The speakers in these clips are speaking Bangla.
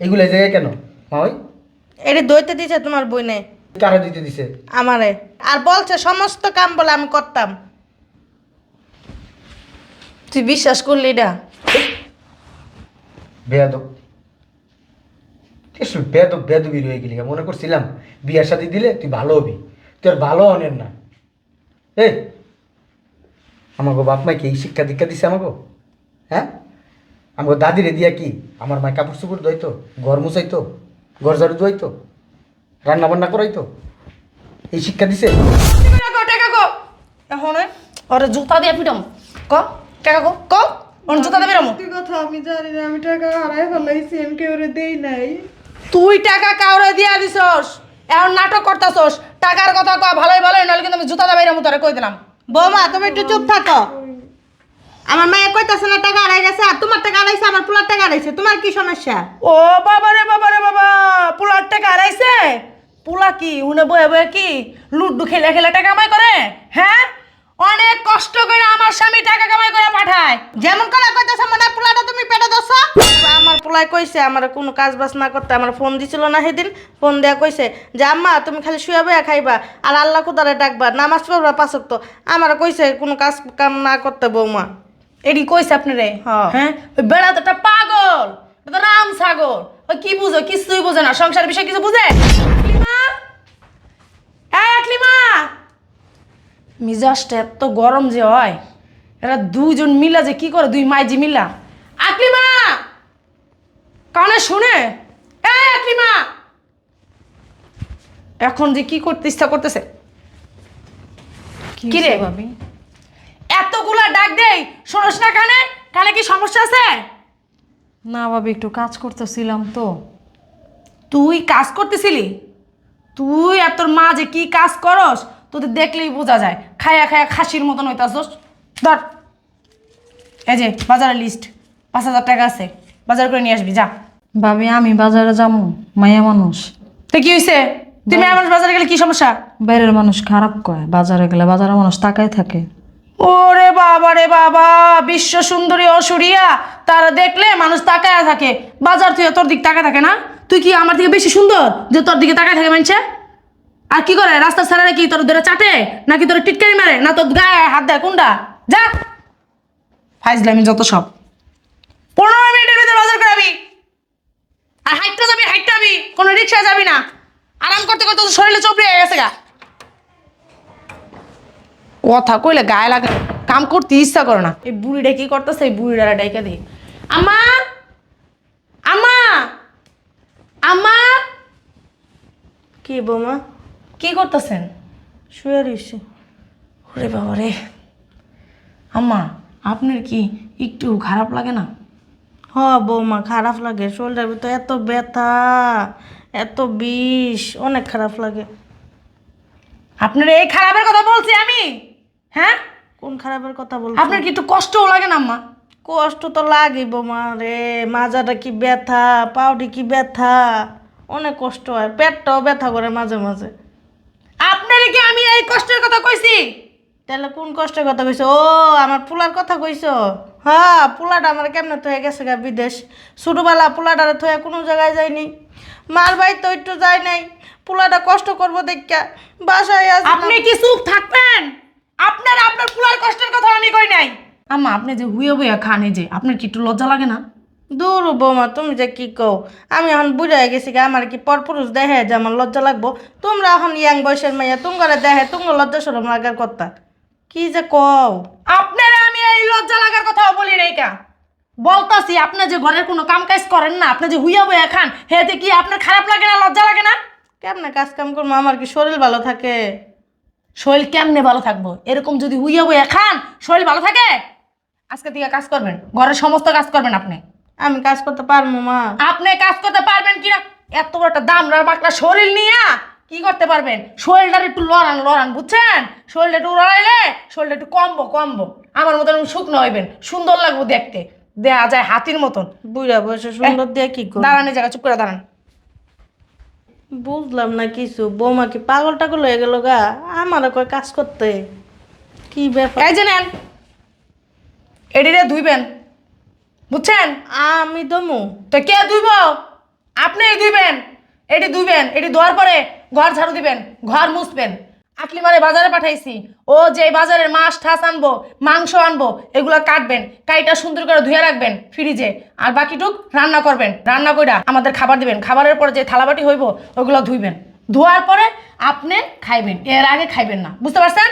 এগুলো এই জায়গায় কেন? ওই এটি দইতে দিছে তোমার বইনে। কারা দিতে দিছে? আমারে। আর বলছে সমস্ত কাম বলে আমি করতাম। তুই বিশ্বাস করলি না? বেয়াদব। এসব বেয়াদব বেয়াদবি রয়ে গেলি। মনে করছিলাম বিয়ার সাথে দিলে তুই ভালো হবি। তোর ভালো অনেন না। এই আমাকে বাপ মাইকে এই শিক্ষা দীক্ষা দিছে আমাকে হ্যাঁ? আমাকে দাদিরে দিয়া কি? আমার মায় কাপড় চোপড় ধোয়তো ঘর মুছাইতো ঘর ঝাড়ু ধোয়াইতো রান্না বান্না করাইতো। এই শিক্ষা দিছে? এখন ওরে জুতা দিয়ে পিটাম। ক? টাকা গো ক? ওর জুতা পিটাম। সত্যি কথা আমি জানি না আমি টাকা হারাই ফেলাইছি আমি কেউ দেই নাই। তুই টাকা কাউরে দিয়া দিছস? এখন নাটক করতাছস? টাকার কথা কয় ভালোই ভালোই নাহলে কিন্তু আমি জুতা দিয়ে বাইরে তোরে কই দিলাম। বৌমা তুমি একটু চুপ থাকো। আমার মেয়ে কইতাছে না টাকা হারাই গেছে আর তোমার টাকা হারাইছে আমার পোলার টাকা হারাইছে তোমার কি সমস্যা? ও বাবা রে বাবা রে বাবা পোলার টাকা হারাইছে পোলা কি উনে বয়ে বয়ে কি লুড্ডু খেলে খেলে টাকা কামাই করে? হ্যাঁ? অনেক কষ্ট করে আমার স্বামী টাকা কামাই করে পাঠায়। যেমন করে কইতাছে মনে হয় পোলাটা তুমি পেটে দছ আমার পোলাই কইছে আমার কোনো কাজ বাজ না করতে। আমার ফোন দিছিল না সেদিন ফোন দেয়া কইছে যে আম্মা তুমি খালি শুয়ে বয়া খাইবা আর আল্লাহ খুদারে ডাকবা নামাজ পড়বা পাঁচক তো আমার কইছে কোনো কাজ কাম না করতে বৌমা। এডি কইছে আপনারে? হ্যাঁ। হ্যাঁ? ওই বেড়া তো একটা পাগল ও তো রাম সাগর ওই কি বুঝো? কিছুই বুঝে না। সংসারের বিষয় কিছু বুঝে? আকলিমা মিজাজটা এত গরম যে হয় এরা দুজন মিলা যে কি করে দুই মাইজি মিলা? আকলিমা কানে শুনে? এই আকলিমা এখন যে কি করতে ইচ্ছা করতেছে? কি রে? ভাবি? ডাক দেই শোনস না কানে? কানে কি সমস্যা আছে? না ভাবি একটু কাজ করতেছিলাম তো। তুই কাজ করতেছিলি? তুই আর তোর মা যে কি কাজ করস তোদের দেখলেই বোঝা যায়। খায়া খায়া খাসির মতন হইতাছস। ধর এই যে বাজারের লিস্ট পাঁচ হাজার টাকা আছে বাজার করে নিয়ে আসবি যা। ভাবি আমি বাজারে যাব মায়া মানুষ। তো কি হয়েছে তুমি আমার বাজারে গেলে কি সমস্যা? বাইরের মানুষ খারাপ কয় বাজারে গেলে বাজারের মানুষ তাকায় থাকে। ওরে বাবা রে বাবা, বিশ্ব সুন্দরী অসুরিয়া তারা দেখলে মানুষ তাকায় থাকে। বাজার থেকে তোর দিক তাকায় থাকে না? তুই কি আমার থেকে বেশি সুন্দর যে তোর দিকে তাকায় থাকে মানছে আর কি করে? রাস্তার সারারে কি তোর ধরে চাটে? নাকি তোর টিটকারি মারে? না তোর গায়ে হাত দেয়? কোনটা? যা। ফাইজলামি যত সব। পনেরো মিনিটের ভিতরে বাজার করাবি। আর হাইটটা যাবি হাইটটা যাবি। কোনো রিক্সায় যাবি না। আরাম করতে করতে তোর শরীরে চপড়ে গেছে গা। কথা কইলে গায়ে লাগে কাম করতে ইচ্ছা করে না। এই বুড়িটা কি করতেছে? এই বুড়িটা ডাইকা দিই আমা! আমা! আমা! কি বৌমা? কি করতেছেন? শুয়ে রইছি। ওরে বাবা রে আম্মা আপনার কি একটু খারাপ লাগে না? হ বৌমা খারাপ লাগে। শরীরের ভিতরে এত ব্যথা এত বিষ অনেক খারাপ লাগে। আপনার এই খারাপের কথা বলছি আমি? হ্যাঁ? কোন খারাপের কথা বল আপনার কি একটু কষ্টও লাগে না আম্মা? কষ্ট তো লাগে মা রে। মাজাটা কি ব্যথা পাউডি কি ব্যথা? অনেক কষ্ট হয় পেটটাও ব্যথা করে মাঝে মাঝে। আপনার কি আমি এই কষ্টের কথা কইছি? তাহলে কোন কষ্টের কথা কইছো? ও আমার পোলার কথা কইছো? হ্যাঁ পোলাটা আমার কেমনে থয়ে গেছে গা বিদেশ? ছোটোবেলা পোলাটারে থয়ে কোনো জায়গায় যায়নি মার বাড়ি তো একটু যায় নাই। পোলাটা কষ্ট করব দেখা বাসায়। আপনি কি চুপ থাকবেন? আপনার আপনার পুলার কষ্টের কথা আমি কই নাই। আম্মা আপনি যে হুয়ে বুয়া খান এই যে আপনার কি একটু লজ্জা লাগে না? দূর বৌমা তুমি যে কি কও? আমি এখন বুঝে গেছি গা আমার কি পরপুরুষ দেখে যে আমার লজ্জা লাগবো? তোমরা এখন ইয়াং বয়সের মাইয়া তুমগরে দেখে তুমগো লজ্জা সরম লাগার কথা। কি যে কও? আপনার আমি এই লজ্জা লাগার কথাও বলি নাই কা। বলতাছি আপনি যে ঘরের কোনো কাম কাজ করেন না আপনি যে হুইয়া বইয়া খান হেতে কি আপনার খারাপ লাগে না লজ্জা লাগে না? কেমনে কাজ কাম করব? আমার কি শরীর ভালো থাকে? শরীর কেমনে ভালো থাকব? এরকম যদি হুইয়া বইয়া খান শরীর ভালো থাকে? আজকে থেকে কাজ করবেন ঘরের সমস্ত কাজ করবেন আপনি। আমি কাজ করতে পারব মা। আপনি কাজ করতে পারবেন কিনা? এত বড় একটা দামড়ার বাকলা শরীর নিয়ে কি করতে পারবেন? শরীরটা একটু লড়ান লড়ান বুঝছেন? শরীরটা একটু লড়াইলে শরীরটা একটু কমবো কমবো। আমার মতন শুকনো হইবেন সুন্দর লাগবো দেখতে। দেয়া যায় হাতির মতন। বুড়া বয়সে সুন্দর দিয়ে কি দাঁড়ানি জায়গা চুপ করে দাঁড়ান। বুঝলাম না কিছু। বৌমা কি পাগল টাগল হয়ে গেল গা? আমার কয় কাজ করতে। কি ব্যাপার? এই যে নেন। এডিরে ধুইবেন। বুঝছেন? আমি দমু। তো কে ধুইব? আপনি ধুইবেন। এটি ধুইবেন। এটি ধোয়ার পরে ঘর ঝাড়ু দিবেন। ঘর মুছবেন। আকলি মারে বাজারে পাঠাইছি। ও যে বাজারের মাছ ঠাস আনব, মাংস আনব, এগুলো কাটবেন, কাইটা সুন্দর করে ধুয়ে রাখবেন ফ্রিজে আর বাকিটুক রান্না করবেন। রান্না কইরা আমাদের খাবার দিবেন। খাবারের পরে যে থালাবাটি হইব, ওগুলো ধুইবেন। ধোয়ার পরে আপনি খাইবেন। এর আগে খাইবেন না। বুঝতে পারছেন?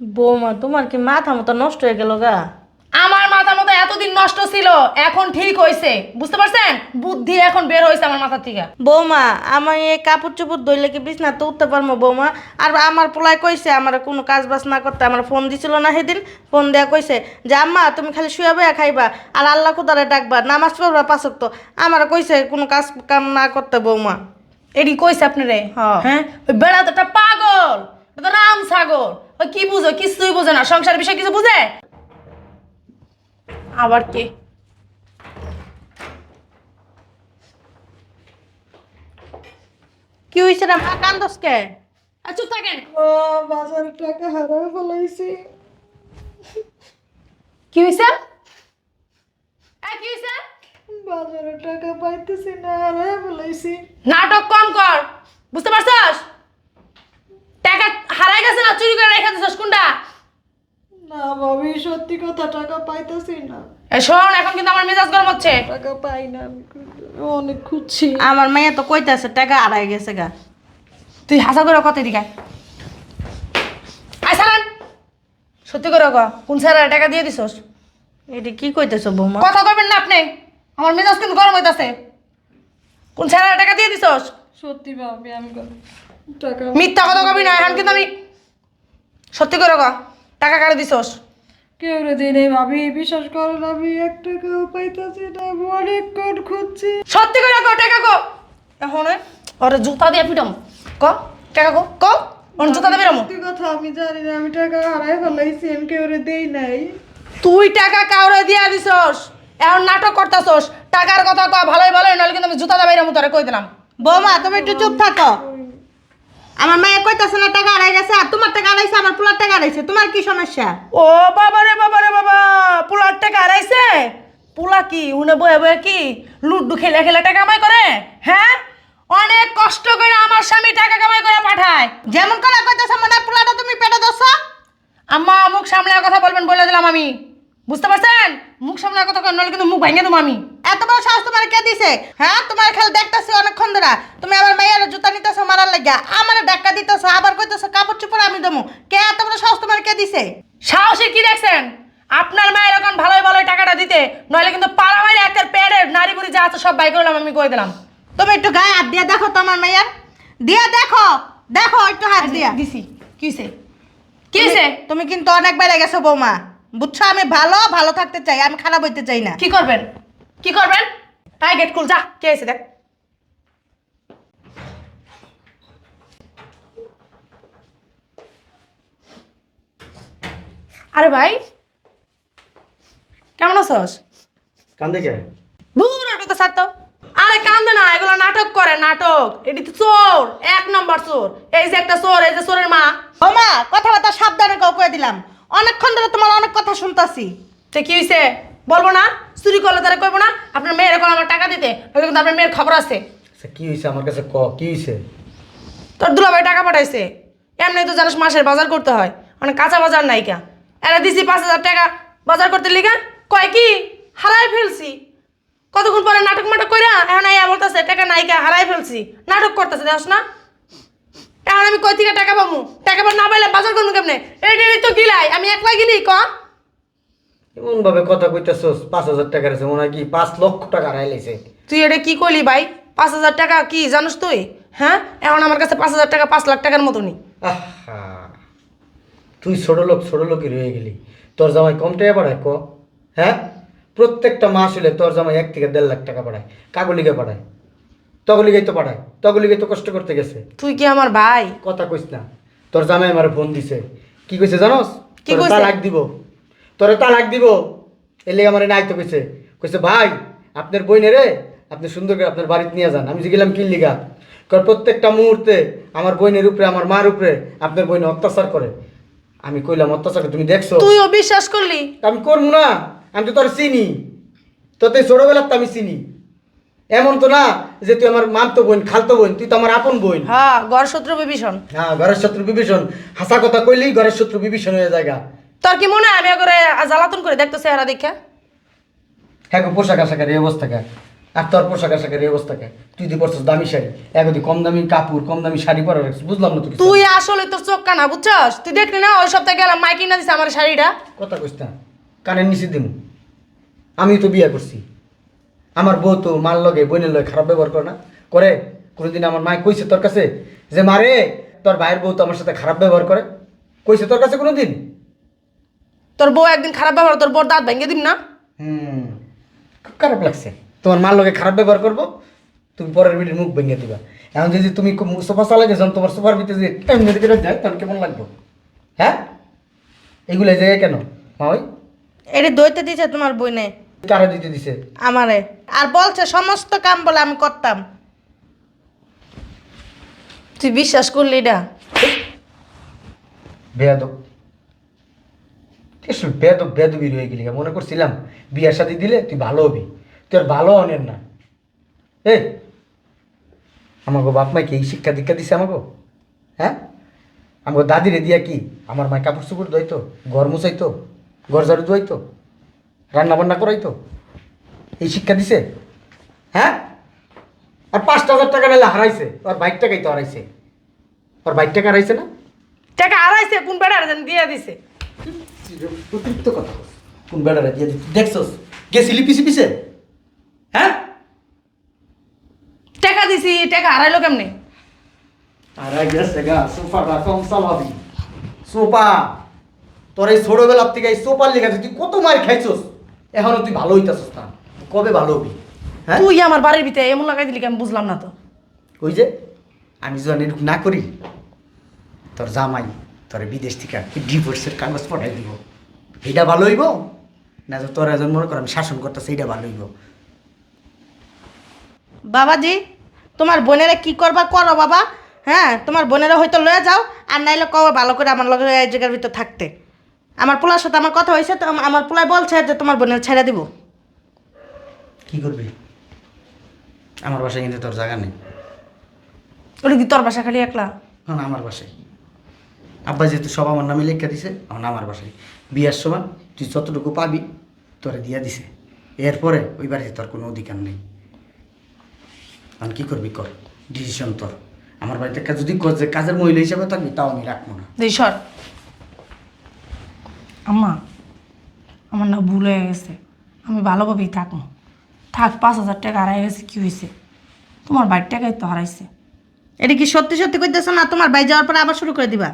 বৌমা, তোমার কি মাথা মতো নষ্ট হয়ে গেল গা? আমার মাথা মতো এতদিন নষ্ট ছিল এখন ঠিক হয়েছে বুঝতে পারছেন? বুদ্ধি এখন বের হয়েছে আমার মাথা থেকে। বৌমা আমি এই কাপড় চোপড় ধরলে কি বিছনা তো উঠতে পারব বৌমা? আর আমার পোলায় কইছে আমার কোনো কাজ বাজ না করতে আমার ফোন দিছিল না সেদিন ফোন দেয়া কইছে যে আম্মা তুমি খালি শুয়ে বয়া খাইবা আর আল্লাহ কুদারে ডাকবা নামাজ পড়বা পাঁচক তো আমার কইছে কোনো কাজ কাম না করতে বৌমা। এডি কইছে আপনারে? হ্যাঁ। হ্যাঁ? ওই বেড়া তো একটা পাগল রাম সাগর ওই কি বুঝো? কিছুই বুঝে না। সংসার বিষয়ে কিছু বুঝে? আবার কে? কি হয়েছে রে? মা কান্দসকে আর চুপ থাকেন। বাজার টাকা হারাই ফেলাইছি। কি হইছে এই, কি হইছে বাজারে টাকা পাইতেছি না হারাই ফেলাইছি। নাটক কম কর বুঝতে পারছস? টাকা হারাই গেছে না চুরি করে রেখে দিছস কোনটা? না ভাবি সত্যি কথা টাকা পাইতেছি না। এই শোন এখন কিন্তু আমার মেজাজ গরম হচ্ছে। টাকা পাই না আমি অনেক খুঁজছি। আমার মেয়ে তো কইতাছে টাকা আড়াই গেছে গা। তুই হাসা করে কত দিকে আয়। সালান সত্যি করে ক কোন স্যার টাকা দিয়ে দিছস? এটা কি কইতেছো বৌমা? কথা কইবেন না আপনি। আমার মেজাজ কিন্তু গরম হইতাছে। কোন স্যার টাকা দিয়ে দিছস? সত্যি ভাবি আমি টাকা মিথ্যা কথা কবি না এখন কিন্তু আমি সত্যি করে ক। টাকা কারে দিছস? কেউ দিই নেই ভাবি বিশ্বাস করেন আমি এক টাকাও পাইতেছি না আমি অনেকক্ষণ খুঁজছি। সত্যি করে ক টাকা কো। এখন ওরে জুতা দিয়ে পিটম। ক টাকা কো ক ওর জুতা দিয়ে পিটম। সত্যি কথা আমি জানি না আমি টাকা হারাই ফেলাইছি আমি কেউ দেই নাই। তুই টাকা কাউরে দিয়া দিছস? এখন নাটক করতাছস। টাকার কথা ক ভালোই ভালোই নাহলে কিন্তু আমি জুতা দিয়ে বাইরে তোরে কই দিলাম। বৌমা তুমি একটু চুপ থাকো। আমার মেয়ে কইতাছে না টাকা আড়াই গেছে আর তোমার টাকা আড়াইছে আমার পোলার টাকা আড়াইছে তোমার কি সমস্যা? ও বাবা রে বাবা রে বাবা পোলার টাকা হারাইছে? পোলা কি উনে বয়ে বয়ে কি লুড্ডু খেলে খেলে টাকা কামাই করে? হ্যাঁ? অনেক কষ্ট করে আমার স্বামী টাকা কামাই করে পাঠায়। যেমন করে কইতাছে মনে পোলাটা তুমি পেটে দছ আম্মা মুখ সামলে কথা বলবেন বলে দিলাম আমি। বুঝতে পারছেন? মুখ সামলে কথা নাহলে কিন্তু মুখ ভাঙে দেবো আমি। এত বড় সাহস তোমার কে দিছে? হ্যাঁ তোমার খেল দেখতেছি অনেকক্ষণ ধরে। তুমি আমার মেয়ের জুতা নিতেছো মারার লাগিয়া। আমার ডাক্কা দিতেছো আবার কইতেছো কাপড় চোপড় আমি দেবো কে এত বড় সাহস তোমার কে দিছে? সাহসী কি দেখছেন? আপনার মায়ের এখন ভালোই ভালোই টাকাটা দিতে নইলে কিন্তু পাড়া মাইরে একটা পেড়ের নারী বুড়ি যা আছে সব বাই করলাম আমি কই দিলাম। তুমি একটু গায়ে হাত দিয়ে দেখো তো আমার মেয়ের দিয়ে দেখো দেখো একটু হাত দিয়া। দিছি। কিসে কিসে তুমি কিন্তু অনেক বেড়ে গেছো বৌমা। বুঝছ আমি ভালো ভালো থাকতে চাই আমি খারাপ হইতে চাই না। কি করবেন? কি করবেন? তাই গেট খুল যা কে এসে দেখ। আরে ভাই কেমন আছস? কান্দে কে? দূর ওটা তো ছাড়তো আরে কান্দে না এগুলো নাটক করে নাটক। এটি তো চোর এক নম্বর চোর। এই যে একটা চোর এই যে চোরের মা। বৌমা কথাবার্তা সাবধানে কাউ করে দিলাম। অনেকক্ষণ ধরে তোমার অনেক কথা শুনতাছি। তো কি হয়েছে বলব না? চুরি করলে তারা কইবো না আপনার মেয়ের এখন আমার টাকা দিতে তাহলে কিন্তু আপনার মেয়ের খবর আছে। আচ্ছা কি হয়েছে আমার কাছে ক কি হয়েছে তোর দুলাভাই টাকা পাঠাইছে। এমনি তো জানিস মাসের বাজার করতে হয় মানে কাঁচা বাজার নাইকা এরা দিছি পাঁচ হাজার টাকা বাজার করতে লিগা কয় কি? হারাই ফেলছি। কতক্ষণ পরে নাটক মাটক কইরা এখন আইয়া বলতেছে টাকা নাইকা হারাই ফেলছি। নাটক করতেছে দেখছ না? এখন আমি কই থেকে টাকা পাবো টাকা পা না পাইলে বাজার করব কেমনে? এইটাই তো গিলাই আমি একলা গিলি ক? এমন ভাবে কথা কইতেছস পাঁচ হাজার টাকা আছে মনে হয় কি পাঁচ লক্ষ টাকা হারাইলেছে তুই এটা কি করলি ভাই? পাঁচ হাজার টাকা কি জানিস তুই? হ্যাঁ? এখন আমার কাছে পাঁচ হাজার টাকা পাঁচ লাখ টাকার মতনই। আহা তুই ছোট লোক ছোট লোকই রয়ে গেলি। তোর জামাই কম টাকা পাঠায় ক? হ্যাঁ? প্রত্যেকটা মাস হলে তোর জামাই এক থেকে দেড় লাখ টাকা পাঠায় কাগলিকে পাঠায় তগলিগেই তো পাঠায় তগলিগে তো কষ্ট করতে গেছে। তুই কি আমার ভাই? কথা কইস না তোর জামাই আমার ফোন দিছে। কি কইছে জানোস? কি কইছে? তালাক দিব। তোরে তালাক দিব। এর লেগে আমার নাইতো কইছে। কইছে ভাই আপনার বইনে রে আপনি সুন্দর করে আপনার বাড়িতে নিয়ে যান। আমি যে গেলাম কি লিগা? কারণ প্রত্যেকটা মুহূর্তে আমার বইনের উপরে আমার মার উপরে আপনার বইনে অত্যাচার করে। আমি কইলাম অত্যাচার করে, তুমি দেখছ? তুই বিশ্বাস করলি? আমি করব না। আমি তো তোর চিনি। তো তুই ছোটবেলার তো আমি চিনি। এমন তো না যে তুই আমার মামতো বোন খালতো বোন তুই তো আমার আপন বোন। হ্যাঁ ঘর শত্রু বিভীষণ। হ্যাঁ ঘরের শত্রু বিভীষণ। হাসা কথা কইলেই ঘরের শত্রু বিভীষণ হয়ে জায়গা তোর কি মনে হয় আমি করে জ্বালাতন করে দেখতো চেহারা দেখা? হ্যাঁ পোশাক আশাকের এই অবস্থা কে? আর তোর পোশাক আশাকের এই অবস্থা কে? তুই দি পরছিস দামি শাড়ি এক দি কম দামি কাপড় কম দামি শাড়ি পরে রাখছিস বুঝলাম না তুই তুই আসলে তোর চোখ কানা বুঝছস? তুই দেখলি না ওই সপ্তাহে গেলাম মাইকি না দিছে আমার শাড়িটা? কথা কইস না কানের নিচে দিমু। আমি তো বিয়ে করছি। আমার বউ তো মার লগে বোনের লগে খারাপ ব্যবহার করে না। করে কোনোদিন আমার মায় কইছে তোর কাছে যে মারে তোর ভাইয়ের বউ তো আমার সাথে খারাপ ব্যবহার করে। কইছে তোর কাছে কোনোদিন? তোর বউ একদিন খারাপ ব্যবহার তোর বউর দাঁত ভেঙে দিম না? হুম খুব খারাপ লাগছে। তোমার মার লগে খারাপ ব্যবহার করব তুমি পরের বিটির মুখ ভেঙে দিবা। এখন যদি তুমি সোফা চালাই গেছো তোমার সোফার ভিতরে যে এমনি দিকে যায় তখন কেমন লাগবে? হ্যাঁ? এগুলো এই জায়গায় কেন? মা ওই? এটি দইতে দিছে তোমার বইনে। কারে দিতে দিছে? আমারে। আর বলছে সমস্ত কাম বলে আমি করতাম। তুই বিশ্বাস করলি না? বেয়াদব। আসলে বেয়াদব বেয়াদবি রয়ে গেলি। মনে করছিলাম বিয়ার সাথে দিলে তুই ভালো হবি। তোর ভালো অনেন না। এ! আমাকে বাপ মাইকে এই শিক্ষা দীক্ষা দিছে আমাকে হ্যাঁ? আমাকে দাদিরে দিয়া কি? আমার মায় কাপড় চুপড় ধোয়াইতো, ঘর মুছাইতো, ঘর ঝাড়ু ধোয়াইতো রান্না বান্না করাইতো। এই শিক্ষা দিছে? হ্যাঁ? আর পাঁচটা হাজার টাকা নিলে হারাইছে। ওর বাইক টাকাই তো হারাইছে। ওর বাইক টাকা হারাইছে না? টাকা আড়াইছে কোন যেন দিয়ে দিছে? অতিরিক্ত কথা। কোন বেড়ারে দিয়ে দিচ্ছি দেখছস? গেছিলি পিছে পিছে হ্যাঁ? টাকা দিছি টাকা হারাইলো কেমনে? আর গেছে গা সোফা রাখম চালাবি সোফা তোর এই ছোটবেলার থেকে এই সোফার লেগে তুই কত মার খাইছস এখনও তুই ভালো হইতাছস না। কবে ভালো হবি? হ্যাঁ? তুই আমার বাড়ির ভিতরে এমন লাগাই দিলি কি আমি বুঝলাম না তো। ওই যে আমি যখন না করি তোর জামাই তোর বিদেশ থেকে ডিভোর্সের কাগজ পাঠাই দিব। এটা ভালো হইব? না যে তোর একজন মনে কর আমি শাসন করতেছে এটা ভালো হইব। বাবাজি তোমার বোনেরা কি করবা করো বাবা? হ্যাঁ তোমার বোনেরা হয়তো লয়ে যাও আর নাইলে কও ভালো করে আমার লগে এই জায়গার ভিতর থাকতে। আমার পোলার সাথে আমার কথা হয়েছে তো আমার পোলায় বলছে যে তোমার বোনের ছেড়ে দিব। কি করবি? আমার বাসায় কিন্তু তোর জায়গা নেই। ওটা কি তোর বাসা খালি একলা? এখন আমার বাসায়। আব্বা যেহেতু সব আমার নামে লেখা দিছে এখন আমার বাসায় বিয়ার সময় তুই যতটুকু পাবি তোরে দিয়া দিছে। এরপরে ওই বাড়িতে তোর কোনো অধিকার নেই। এখন কি করবি কর ডিসিশন তোর। আমার বাড়িতে কাজ যদি কর যে কাজের মহিলা হিসাবে থাকবি তাও আমি রাখব না। দিই সর। আম্মা আমার না ভুল হয়ে গেছে। আমি ভালোভাবেই থাকব। থাক পাঁচ হাজার টাকা হারাই গেছে কি হয়েছে? তোমার বাড়ির টাকাই তো হারাইছে। এটা কি সত্যি সত্যি কইতেছো না? তোমার বাই যাওয়ার পরে আবার শুরু করে দিবা?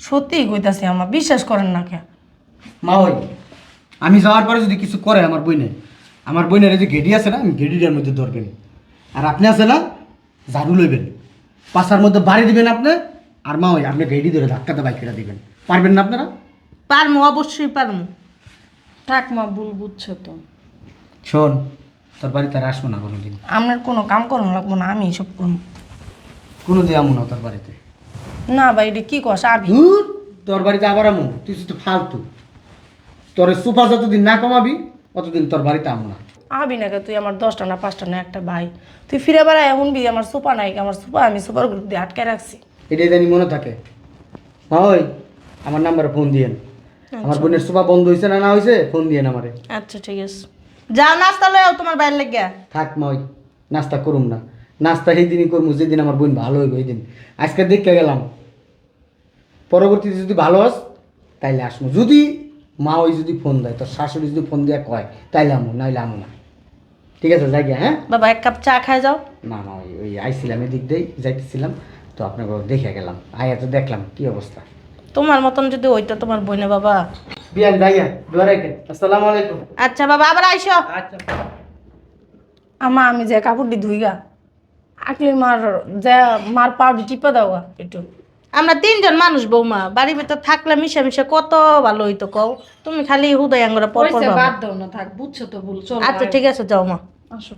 সত্যিই কইতাছি আমার বিশ্বাস করেন না কে মা ওই আমি যাওয়ার পরে যদি কিছু করে আমার বইনে আমার বইনের যে গেডি আছে না আমি গেডিটার মধ্যে ধরবেন আর আপনি আছে না ঝাড়ু লইবেন। পাশার মধ্যে বাড়ি দিবেন আপনি আর মা ওই আপনি গেডি ধরে ধাক্কাতে বাইকেটা দিবেন। পারবেন না আপনারা? পারমু অবশ্যই পারমু। থাক মা ভুল বুঝছ তো। শোন তোর বাড়িতে আর আসব না কোনোদিন। আপনার কোনো কাম করুন লাগবো না আমি সব করুন কোনো দিয়ে আমু না তোর বাড়িতে। না ভাই এটা কি কস? আবি ধুর, তোর বাড়িতে আবার আমু তুই শুধু ফালতু। তোর সুফা যতদিন না কমাবি অতদিন তোর বাড়িতে আমু না। আবি না কে তুই আমার দশটা না পাঁচটা না একটা ভাই। তুই ফিরে বেড়ায় এখন বি আমার সুপা নাই আমার সুপা আমি সুপার গ্রুপ দিয়ে আটকে রাখছি। এটাই জানি মনে থাকে। ওই আমার নাম্বারে ফোন দিয়েন। আমার বোনের সুফা বন্ধ হয়েছে না না হয়েছে ফোন দিয়েন আমারে। আচ্ছা ঠিক আছে। যা নাস্তা লয়ে তোমার বাইরে লেগে। থাক মই নাস্তা করুম না। নাস্তা সেই দিনই করব যেদিন আমার বোন ভালো হইব ওই দিন। আজকে দেখতে গেলাম পরবর্তীতে যদি ভালো হস তাইলে আসব যদি মা ওই যদি ফোন দেয় তোর শাশুড়ি যদি ফোন দিয়ে কয় তাইলে আমু নাইলে আমু না। ঠিক আছে যাই হ্যাঁ? বাবা এক কাপ চা খাই যাও। না না ওই ওই আইছিলাম এদিক দিয়েই যাইতেছিলাম তো আপনাকে দেখে গেলাম। আয়া তো দেখলাম কি অবস্থা? তোমার মতন যদি ওইটা তোমার বোনে বাবা। বিয়ান যাইয়া দোয়ারে আসসালামু আলাইকুম। আচ্ছা বাবা আবার আইসো। আচ্ছা। আমা আমি যে কাপড়টি ধুইগা আকলি মার যা মার পাউডি টিপে দাও একটু। আমরা তিনজন মানুষ বৌমা বাড়ির ভিতর থাকলে মিশা মিশা কত ভালো হইতো কও। তুমি খালি হুদয় আঙ্গুরা পর পর বাদ দাও না থাক বুঝছ তো ভুল চলো আচ্ছা ঠিক আছে যাও মা। আসো।